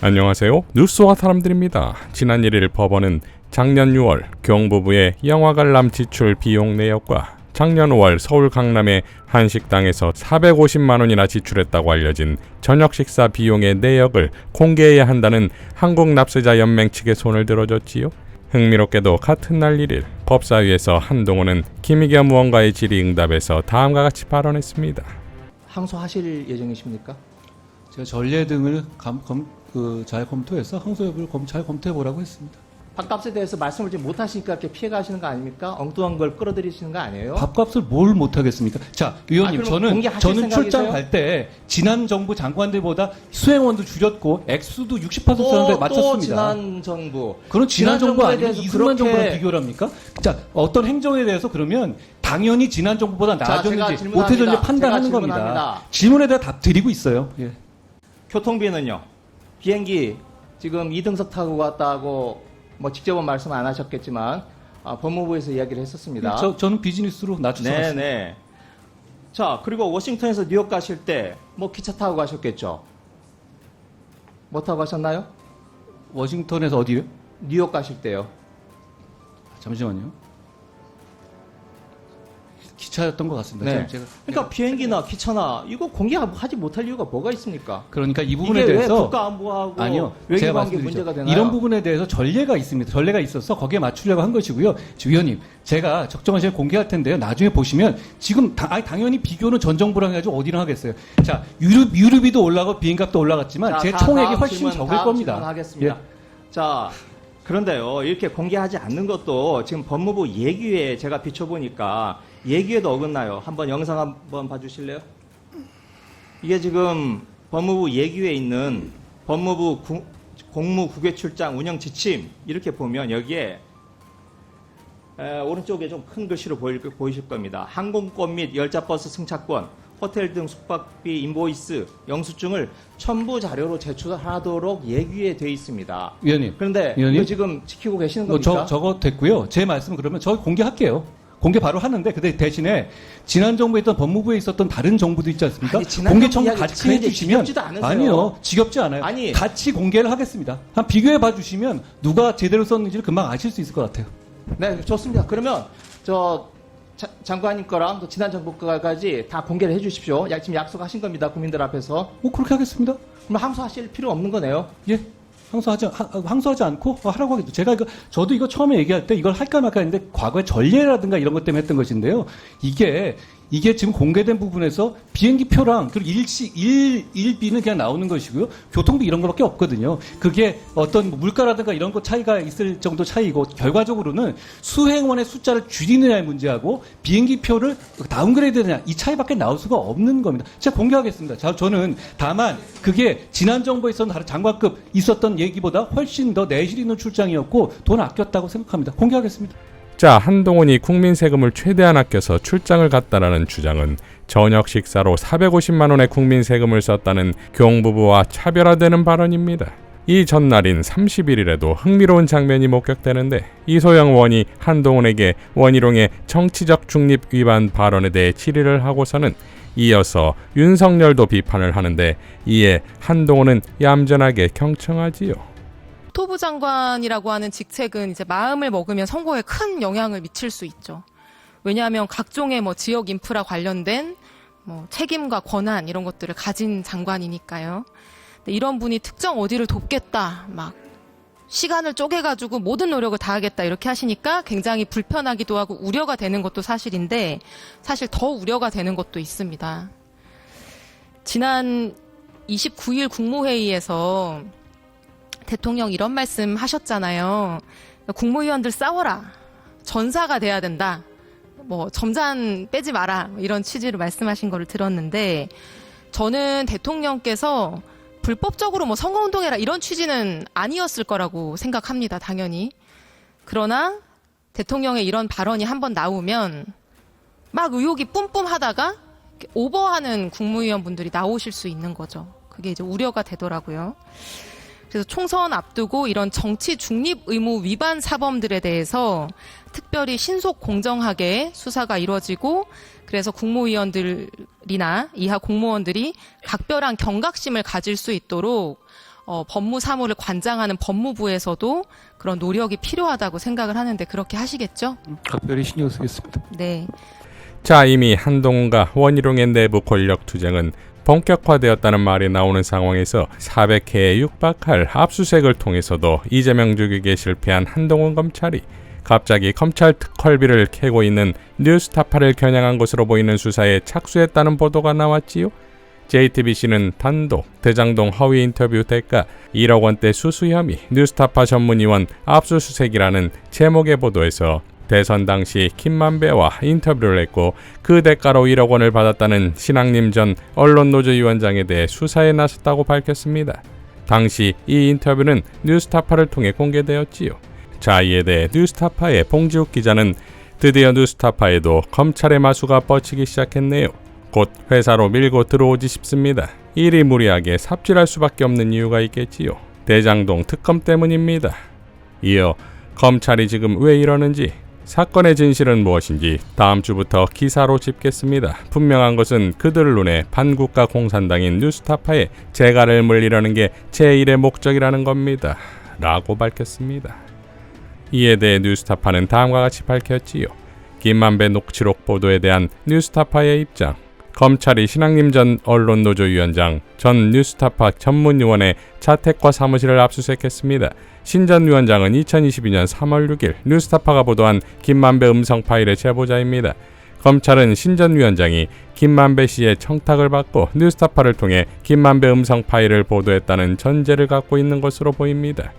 안녕하세요. 뉴스와 사람들입니다. 지난 1일 법원은 작년 6월 경부부의 영화 관람 지출 비용 내역과 작년 5월 서울 강남의 한 식당에서 450만 원이나 지출했다고 알려진 저녁 식사 비용의 내역을 공개해야 한다는 한국납세자연맹 측의 손을 들어줬지요. 흥미롭게도 같은 날 1일 법사위에서 한동훈은 김희겸 무언가의 질의응답에서 다음과 같이 발언했습니다. 항소하실 예정이십니까? 제가 전례 등을 감, 검, 그, 잘 검토해서 항소 여부를 검, 잘 검토해 보라고 했습니다. 밥값에 대해서 말씀을 좀 못하시니까 이렇게 피해가시는 거 아닙니까? 엉뚱한 걸 끌어들이시는 거 아니에요? 밥값을 뭘 못하겠습니까? 자, 의원님, 아, 저는, 저는? 출장 갈 때 지난 정부 장관들보다 수행원도 줄였고 액수도 60%였는데 또, 또 맞췄습니다. 지난 정부 그런 지난, 지난 정부 아니면 이승만 정부랑 비교를 합니까? 자, 어떤 행정에 대해서 그러면 당연히 지난 정부보다 나아졌는지. 못해졌는지 판단하는 겁니다. 질문에 대해 답 드리고 있어요. 예. 교통비는요? 비행기 지금 이등석 타고 갔다고 뭐 직접은 말씀 안 하셨겠지만 아, 법무부에서 이야기를 했었습니다. 저, 저는 비즈니스로 낮춰서 네, 갔습니다. 네. 자, 그리고 워싱턴에서 뉴욕 가실 때 뭐 기차 타고 가셨겠죠? 뭐 타고 가셨나요? 워싱턴에서 어디요? 뉴욕 가실 때요. 잠시만요. 기차였던 것 같습니다. 네. 제가 그러니까 비행기나 기차나 이거 공개하지 못할 이유가 뭐가 있습니까? 그러니까 이 부분에 이게 대해서 왜 국가 안보하고 아니요. 제가 외교관계 말씀드리죠. 문제가 되나요? 이런 부분에 대해서 전례가 있습니다. 전례가 있어서 거기에 맞추려고 한 것이고요. 지- 위원님, 제가 적정한 시간에 공개할 텐데요. 나중에 보시면 지금 다, 아니, 당연히 비교는 전 정부랑 해가지고 어디랑 하겠어요. 자, 유럽 유류비도 올라가고 비행값도 올라갔지만 자, 제 다- 총액이 다음 훨씬 질문, 적을 다음 겁니다. 질문하겠습니다. 예. 자, 그런데요, 이렇게 공개하지 않는 것도 지금 법무부 예규에 제가 비춰보니까 예규에도 어긋나요. 한번 영상 한번 봐주실래요? 이게 지금 법무부 예규에 있는 법무부 구- 공무 국외 출장 운영 지침 이렇게 보면 여기에 에, 오른쪽에 좀 큰 글씨로 보일, 보이실 겁니다. 항공권 및 열차버스 승차권, 호텔 등 숙박비 인보이스, 영수증을 첨부 자료로 제출하도록 예규에 돼 있습니다. 위원님, 그런데 위원님? 이거 지금 지키고 계시는 뭐 겁니까? 저, 저거 됐고요. 제 말씀은 그러면 저 공개할게요. 공개 바로 하는데 근데 대신에 지난 정부에 있던 법무부에 있었던 다른 정부도 있지 않습니까? 아니, 지난 공개 정부 청구 같이 해 주시면 지겹지도 않으세요? 아니요 지겹지 않아요. 아니. 같이 공개를 하겠습니다. 한 비교해 봐 주시면 누가 제대로 썼는지를 금방 아실 수 있을 것 같아요. 네, 좋습니다. 그러면 저 자- 장관님 거랑 또 지난 정부 거까지 다 공개를 해주십시오. 야, 지금 약속하신 겁니다. 국민들 앞에서. 뭐 그렇게 하겠습니다. 그럼 항소하실 필요 없는 거네요. 예. 항소하지, 하- 항소하지 않고 하라고 하겠죠. 제가 이거, 저도 이거 처음에 얘기할 때 이걸 할까 말까 했는데 과거에 전례라든가 이런 것 때문에 했던 것인데요. 이게, 이게 지금 공개된 부분에서 비행기 표랑 그리고 일시, 일, 일비는 그냥 나오는 것이고요. 교통비 이런 거밖에 없거든요. 그게 어떤 뭐 물가라든가 이런 거 차이가 있을 정도 차이고 결과적으로는 수행원의 숫자를 줄이느냐의 문제하고 비행기 표를 다운그레이드 되느냐 이 차이밖에 나올 수가 없는 겁니다. 제가 공개하겠습니다. 자, 저는 다만 그게 지난 정부에 있었던 다른 장관급 있었던 얘기보다 훨씬 더 내실 있는 출장이었고 돈 아꼈다고 생각합니다. 공개하겠습니다. 자, 한동훈이 국민 세금을 최대한 아껴서 출장을 갔다라는 주장은 저녁 식사로 450만 원의 국민 세금을 썼다는 경부부와 차별화되는 발언입니다. 이 전날인 31일에도 흥미로운 장면이 목격되는데 이소영 의원이 한동훈에게 원희룡의 정치적 중립 위반 발언에 대해 질의를 하고서는 이어서 윤석열도 비판을 하는데 이에 한동훈은 얌전하게 경청하지요. 국토부 장관이라고 하는 직책은 이제 마음을 먹으면 선거에 큰 영향을 미칠 수 있죠. 왜냐하면 각종의 뭐 지역 인프라 관련된 뭐 책임과 권한 이런 것들을 가진 장관이니까요. 이런 분이 특정 어디를 돕겠다, 막 시간을 쪼개가지고 모든 노력을 다하겠다 이렇게 하시니까 굉장히 불편하기도 하고 우려가 되는 것도 사실인데 사실 더 우려가 되는 것도 있습니다. 지난 29일 국무회의에서 대통령 이런 말씀 하셨잖아요. 국무위원들 싸워라. 전사가 돼야 된다. 뭐 점잔 빼지 마라. 이런 취지로 말씀하신 거를 들었는데 저는 대통령께서 불법적으로 뭐 선거운동해라 이런 취지는 아니었을 거라고 생각합니다. 당연히. 그러나 대통령의 이런 발언이 한번 나오면 막 의혹이 뿜뿜 하다가 이렇게 오버하는 국무위원분들이 나오실 수 있는 거죠. 그게 이제 우려가 되더라고요. 그래서 총선 앞두고 이런 정치 중립 의무 위반 사범들에 대해서 특별히 신속 공정하게 수사가 이루어지고 그래서 국무위원들이나 이하 공무원들이 각별한 경각심을 가질 수 있도록 어, 법무 사무를 관장하는 법무부에서도 그런 노력이 필요하다고 생각을 하는데 그렇게 하시겠죠? 각별히 신경 쓰겠습니다. 네. 자, 이미 한동훈과 원희룡의 내부 권력 투쟁은 본격화되었다는 말이 나오는 상황에서 400회에 육박할 압수색을 통해서도 이재명 죽이기에 실패한 한동훈 검찰이 갑자기 검찰 특활비를 캐고 있는 뉴스타파를 겨냥한 것으로 보이는 수사에 착수했다는 보도가 나왔지요. JTBC는 단독 대장동 허위 인터뷰 대가 1억 원대 수수 혐의 뉴스타파 전문위원 압수수색이라는 제목의 보도에서 대선 당시 김만배와 인터뷰를 했고 그 대가로 1억 원을 받았다는 신앙님 전 언론노조위원장에 대해 수사에 나섰다고 밝혔습니다. 당시 이 인터뷰는 뉴스타파를 통해 공개되었지요. 자 이에 대해 뉴스타파의 봉지욱 기자는 드디어 뉴스타파에도 검찰의 마수가 뻗치기 시작했네요. 곧 회사로 밀고 들어오지 싶습니다. 일이 무리하게 삽질할 수밖에 없는 이유가 있겠지요. 대장동 특검 때문입니다. 이어 검찰이 지금 왜 이러는지 사건의 진실은 무엇인지 다음 주부터 기사로 짚겠습니다. 분명한 것은 그들 눈에 반국가 공산당인 뉴스타파에 재갈을 물리려는 게 제1의 목적이라는 겁니다. 라고 밝혔습니다. 이에 대해 뉴스타파는 다음과 같이 밝혔지요. 김만배 녹취록 보도에 대한 뉴스타파의 입장. 검찰이 신학님 전 언론노조위원장, 전 뉴스타파 전문위원의 자택과 사무실을 압수수색했습니다. 신 전 위원장은 2022년 3월 6일 뉴스타파가 보도한 김만배 음성 파일의 제보자입니다. 검찰은 신 전 위원장이 김만배 씨의 청탁을 받고 뉴스타파를 통해 김만배 음성 파일을 보도했다는 전제를 갖고 있는 것으로 보입니다.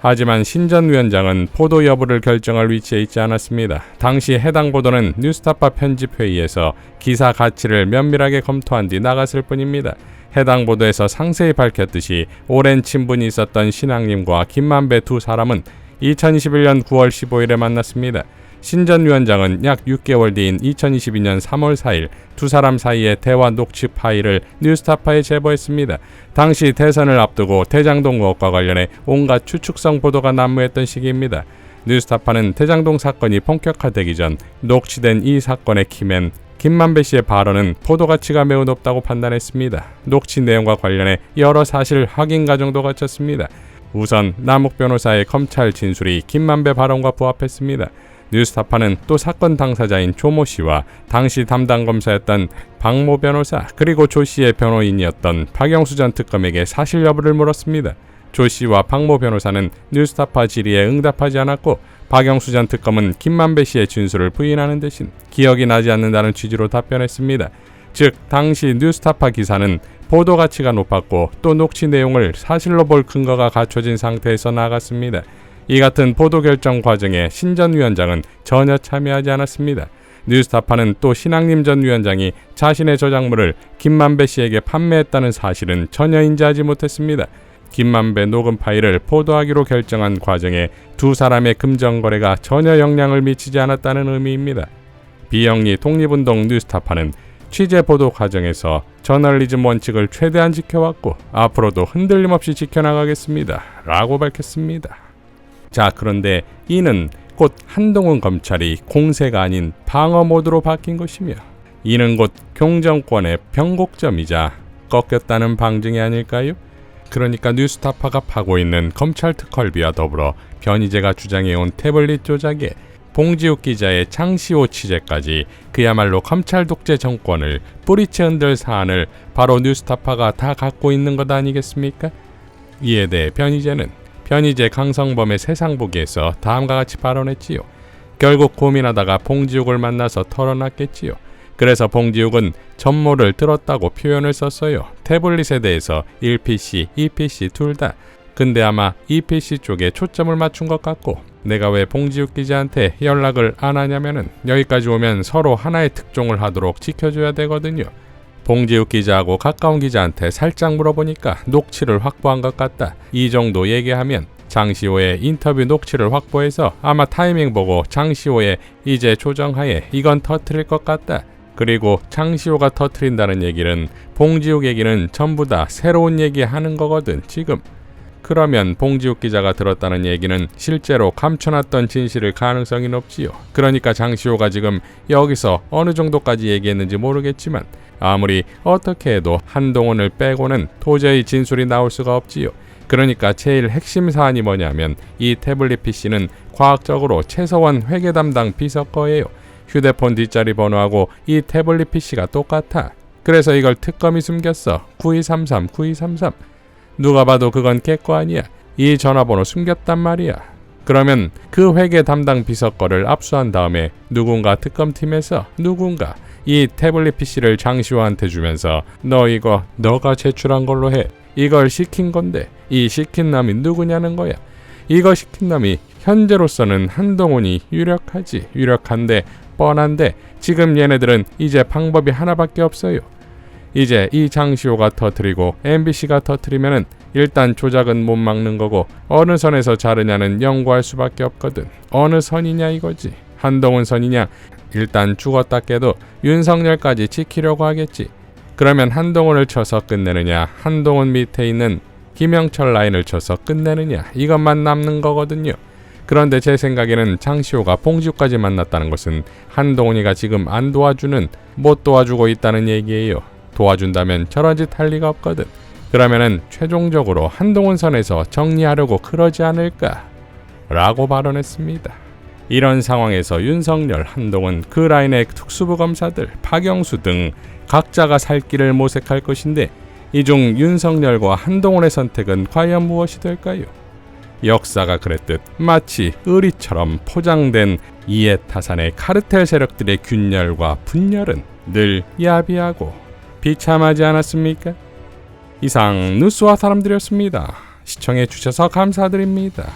하지만 신전 위원장은 보도 여부를 결정할 위치에 있지 않았습니다. 당시 해당 보도는 뉴스타파 편집 회의에서 기사 가치를 면밀하게 검토한 뒤 나갔을 뿐입니다. 해당 보도에서 상세히 밝혔듯이 오랜 친분이 있었던 신앙님과 김만배 두 사람은 2021년 9월 15일에 만났습니다. 신전 위원장은 약 6개월 뒤인 2022년 3월 4일 두 사람 사이의 대화 녹취 파일을 뉴스타파에 제보했습니다. 당시 대선을 앞두고 대장동 의혹과 관련해 온갖 추측성 보도가 난무했던 시기입니다. 뉴스타파는 대장동 사건이 본격화되기 전 녹취된 이 사건의 키맨 김만배 씨의 발언은 보도 가치가 매우 높다고 판단했습니다. 녹취 내용과 관련해 여러 사실 확인 과정도 거쳤습니다. 우선 남욱 변호사의 검찰 진술이 김만배 발언과 부합했습니다. 뉴스타파는 또 사건 당사자인 조모 씨와 당시 담당 검사였던 박모 변호사 그리고 조 씨의 변호인이었던 박영수 전 특검에게 사실 여부를 물었습니다. 조 씨와 박모 변호사는 뉴스타파 질의에 응답하지 않았고 박영수 전 특검은 김만배 씨의 진술을 부인하는 대신 기억이 나지 않는다는 취지로 답변했습니다. 즉 당시 뉴스타파 기사는 보도 가치가 높았고 또 녹취 내용을 사실로 볼 근거가 갖춰진 상태에서 나갔습니다. 이 같은 보도 결정 과정에 신 전 위원장은 전혀 참여하지 않았습니다. 뉴스타파는 또 신학님 전 위원장이 자신의 저작물을 김만배 씨에게 판매했다는 사실은 전혀 인지하지 못했습니다. 김만배 녹음 파일을 보도하기로 결정한 과정에 두 사람의 금전 거래가 전혀 영향을 미치지 않았다는 의미입니다. 비영리 독립운동 뉴스타파는 취재 보도 과정에서 저널리즘 원칙을 최대한 지켜왔고 앞으로도 흔들림 없이 지켜나가겠습니다. 라고 밝혔습니다. 자, 그런데 이는 곧 한동훈 검찰이 공세가 아닌 방어 모드로 바뀐 것이며 이는 곧 경정권의 변곡점이자 꺾였다는 방증이 아닐까요? 그러니까 뉴스타파가 파고 있는 검찰 특활비와 더불어 변희재가 주장해온 태블릿 조작에 봉지욱 기자의 장시호 취재까지 그야말로 검찰 독재 정권을 뿌리채 흔들 사안을 바로 뉴스타파가 다 갖고 있는 것 아니겠습니까? 이에 대해 변희재는 변희재 강성범의 세상보기에서 다음과 같이 발언했지요. 결국 고민하다가 봉지욱을 만나서 털어놨겠지요. 그래서 봉지욱은 전모를 들었다고 표현을 썼어요. 태블릿에 대해서 1PC, 2PC 둘 다. 근데 아마 2PC 쪽에 초점을 맞춘 것 같고 내가 왜 봉지욱 기자한테 연락을 안 하냐면은 여기까지 오면 서로 하나의 특종을 하도록 지켜줘야 되거든요. 봉지욱 기자하고 가까운 기자한테 살짝 물어보니까 녹취를 확보한 것 같다. 이 정도 얘기하면 장시호의 인터뷰 녹취를 확보해서 아마 타이밍 보고 장시호의 이제 조정하에 이건 터트릴 것 같다. 그리고 장시호가 터트린다는 얘기는 봉지욱 얘기는 전부 다 새로운 얘기 하는 거거든 지금. 그러면 봉지욱 기자가 들었다는 얘기는 실제로 감춰놨던 진실일 가능성이 높지요. 그러니까 장시호가 지금 여기서 어느 정도까지 얘기했는지 모르겠지만 아무리 어떻게 해도 한동훈을 빼고는 도저히 진술이 나올 수가 없지요. 그러니까 제일 핵심 사안이 뭐냐면 이 태블릿 PC는 과학적으로 최서원 회계 담당 비서 거예요. 휴대폰 뒷자리 번호하고 이 태블릿 PC가 똑같아. 그래서 이걸 특검이 숨겼어. 9233, 9233. 누가 봐도 그건 아니야. 이 전화번호 숨겼단 말이야. 그러면 그 회계 담당 비서 거를 압수한 다음에 누군가 특검팀에서 누군가 이 태블릿 PC를 장시호한테 주면서 너 이거 너가 제출한 걸로 해. 이걸 시킨 건데 이 시킨 놈이 누구냐는 거야. 이거 시킨 놈이 현재로서는 한동훈이 유력하지. 유력한데 뻔한데 지금 얘네들은 이제 방법이 하나밖에 없어요. 이제 이 장시호가 터트리고 MBC가 터트리면은 일단 조작은 못 막는 거고 어느 선에서 자르냐는 연구할 수밖에 없거든. 어느 선이냐 이거지. 한동훈 선이냐? 일단 죽었다 깨도 윤석열까지 지키려고 하겠지. 그러면 한동훈을 쳐서 끝내느냐? 한동훈 밑에 있는 김영철 라인을 쳐서 끝내느냐? 이것만 남는 거거든요. 그런데 제 생각에는 장시호가 봉지까지 만났다는 것은 한동훈이가 지금 안 도와주는 못 도와주고 있다는 얘기예요. 도와준다면 저런 짓 할 리가 없거든. 그러면은 최종적으로 한동훈 선에서 정리하려고 그러지 않을까? 라고 발언했습니다. 이런 상황에서 윤석열, 한동훈, 그 라인의 특수부 검사들, 박영수 등 각자가 살 길을 모색할 것인데 이 중 윤석열과 한동훈의 선택은 과연 무엇이 될까요? 역사가 그랬듯 마치 의리처럼 포장된 이해타산의 카르텔 세력들의 균열과 분열은 늘 야비하고 비참하지 않았습니까? 이상 뉴스와 사람들이었습니다. 시청해 주셔서 감사드립니다.